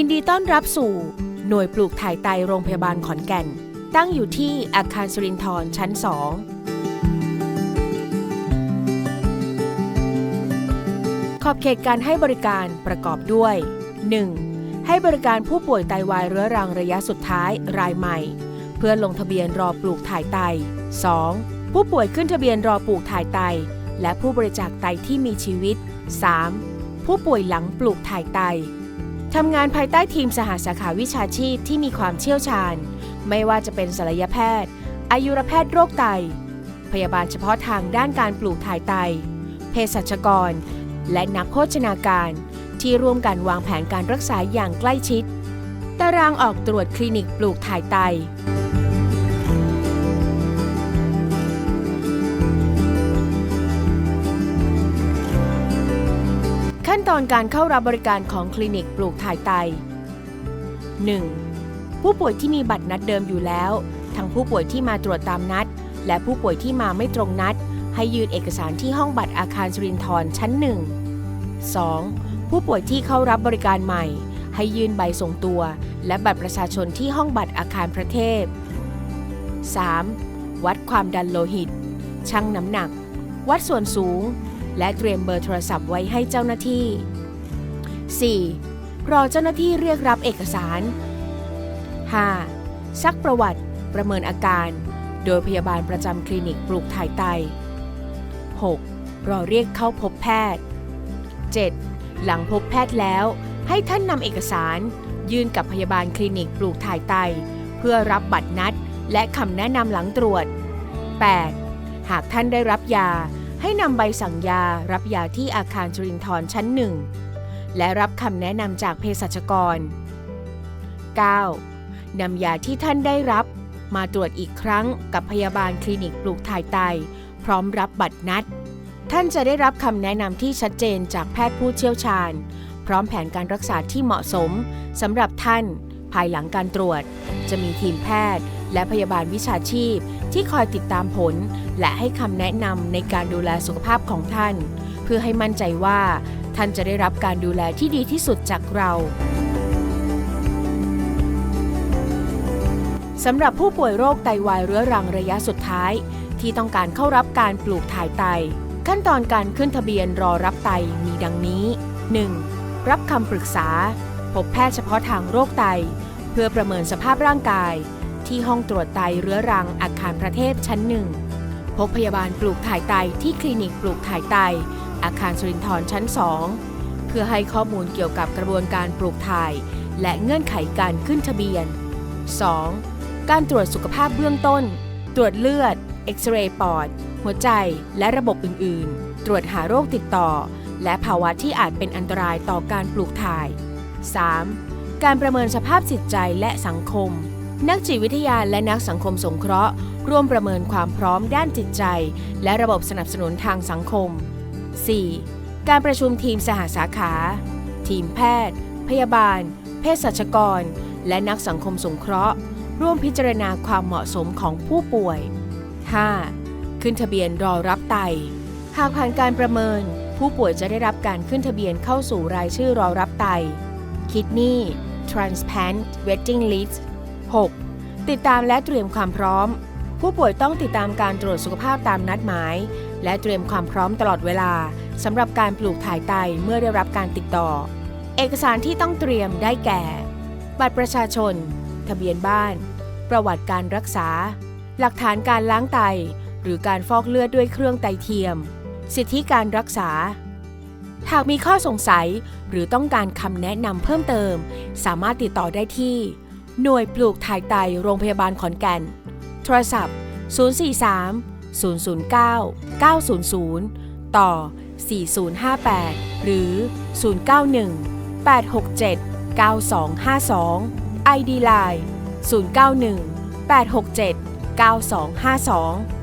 ยินดีต้อนรับสู่หน่วยปลูกถ่ายไตโรงพยาบาลขอนแก่น ตั้งอยู่ที่อาคารสุรินทร์ชั้น 2 ขอบเขตการให้บริการประกอบด้วย 1. ให้บริการผู้ป่วยไตวายเรื้อรังระยะสุดท้ายรายใหม่ เพื่อลงทะเบียนรอปลูกถ่ายไต 2. ผู้ป่วยขึ้นทะเบียนรอปลูกถ่ายไต และผู้บริจาคไตที่มีชีวิต 3. ผู้ป่วยหลังปลูกถ่ายไต ทำงานภายใต้ทีมสหสาขาวิชาชีพที่มีความเชี่ยวชาญ ไม่ว่าจะเป็นศัลยแพทย์ อายุรแพทย์โรคไต พยาบาลเฉพาะทางด้านการปลูกถ่ายไต เภสัชกร และนักโภชนาการ ที่ร่วมกันวางแผนการรักษาอย่างใกล้ชิด ตารางออกตรวจคลินิกปลูกถ่ายไต ตอนการเข้ารับบริการของคลินิกปลูกถ่ายไต 1. ผู้ป่วยที่มีบัตรนัดเดิมอยู่แล้ว ทั้งผู้ป่วยที่มาตรวจตามนัด และผู้ป่วยที่มาไม่ตรงนัด ให้ยืนเอกสารที่ห้องบัตรอาคารสุรินทร์ชั้น 1 2. ผู้ป่วยที่เข้ารับบริการใหม่ ให้ยืนใบส่งตัว และบัตรประชาชนที่ห้องบัตรอาคารพระเทพ 3. วัดความดันโลหิต ชั่งน้ำหนัก วัดส่วนสูง และเตรียมเบอร์โทรศัพท์ไว้ให้เจ้าหน้าที่ 4. รอเจ้าหน้าที่เรียกรับเอกสาร 5. ซักประวัติประเมินอาการ โดยพยาบาลประจำคลินิกปลูกถ่ายไต 6. รอเรียกเข้าพบแพทย์ 7. หลังพบแพทย์แล้ว ให้ท่านนำเอกสาร ยื่นกับพยาบาลคลินิกปลูกถ่ายไต เพื่อรับบัตรนัด และคำแนะนำหลังตรวจ 8. หากท่านได้รับยา ให้นำใบสั่งยารับยาที่อาคารจุรินทร์ชั้นหนึ่งและรับคำแนะนำจากเภสัชกร 9. นำยาที่ท่านได้รับ มาตรวจอีกครั้งกับพยาบาลคลินิกปลูกถ่ายไต พร้อมรับบัตรนัด ท่านจะได้รับคำแนะนำที่ชัดเจนจากแพทย์ผู้เชี่ยวชาญ พร้อมแผนการรักษาที่เหมาะสมสำหรับท่าน ภายหลังการตรวจ จะมีทีมแพทย์ และพยาบาลวิชาชีพที่คอยติดตามผล และให้คำแนะนำในการดูแลสุขภาพของท่าน เพื่อให้มั่นใจว่า ท่านจะได้รับการดูแลที่ดีที่สุดจากเราสำหรับผู้ป่วยโรคไตวายเรื้อรังระยะสุดท้าย ที่ต้องการเข้ารับการปลูกถ่ายไต ขั้นตอนการขึ้นทะเบียนรอรับไตมีดังนี้ 1. รับคำปรึกษา พบแพทย์เฉพาะทางโรคไต เพื่อประเมินสภาพร่างกาย ที่ห้องตรวจไตเรื้อรังอาคารพระเทพชั้นหนึ่ง พบพยาบาลปลูกถ่ายไตที่คลินิกปลูกถ่ายไต อาคารสุรินทร์ชั้น2เพื่อให้ข้อมูลเกี่ยวกับกระบวนการปลูกถ่าย และเงื่อนไขการขึ้นทะเบียน 2. การตรวจสุขภาพเบื้องต้น ตรวจเลือด เอ็กซเรย์ปอด หัวใจ และระบบอื่น ๆ ตรวจหาโรคติดต่อ และภาวะที่อาจเป็นอันตรายต่อการปลูกถ่าย 3. การประเมินสภาพจิตใจและสังคม นักจิตวิทยาและนักสังคมสงเคราะห์ ร่วมประเมินความพร้อมด้านจิตใจ และระบบสนับสนุนทางสังคม 4. การประชุมทีมสหสาขา ทีมแพทย์ พยาบาล เภสัชกร และนักสังคมสงเคราะห์ ร่วมพิจารณาความเหมาะสมของผู้ป่วย 5. ขึ้นทะเบียนรอรับไต หากผ่านการประเมิน ผู้ป่วยจะได้รับการขึ้นทะเบียนเข้าสู่รายชื่อรอรับไต Kidney Transplant Waiting List 6. ติดตามและเตรียมความพร้อม ผู้ป่วยต้องติดตามการตรวจสุขภาพตามนัดหมาย และเตรียมความพร้อมตลอดเวลาสำหรับการปลูกถ่ายไตเมื่อได้รับการติดต่อ เอกสารที่ต้องเตรียมได้แก่ บัตรประชาชน ทะเบียนบ้าน ประวัติการรักษา หลักฐานการล้างไต หรือการฟอกเลือดด้วยเครื่องไตเทียม สิทธิการรักษา หากมีข้อสงสัยหรือต้องการคำแนะนำเพิ่มเติม สามารถติดต่อได้ที่ หน่วยปลูกถ่ายไตโรงพยาบาลขอนแก่น โทรศัพท์ 043 009 900 ต่อ 4058 หรือ 091 867 9252 ID Line 091 867 9252